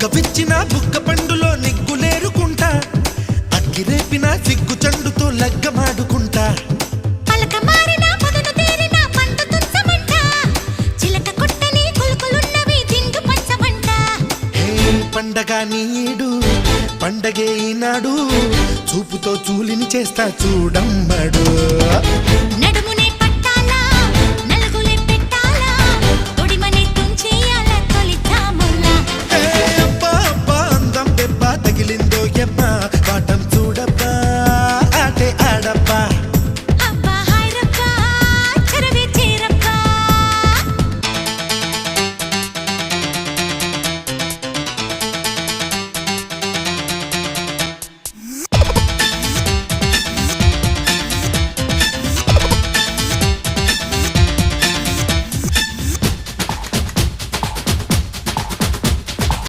చుక్క బుక్క పండులో నిగ్గులేరుకుంటా అగ్గిరేపిన సిగ్గు చండుతో లగ్గమాడుకుంటా. పండగ నీడు పండగే ఈనాడు. చూపుతో చూలిని చేస్తా చూడమ్మడు.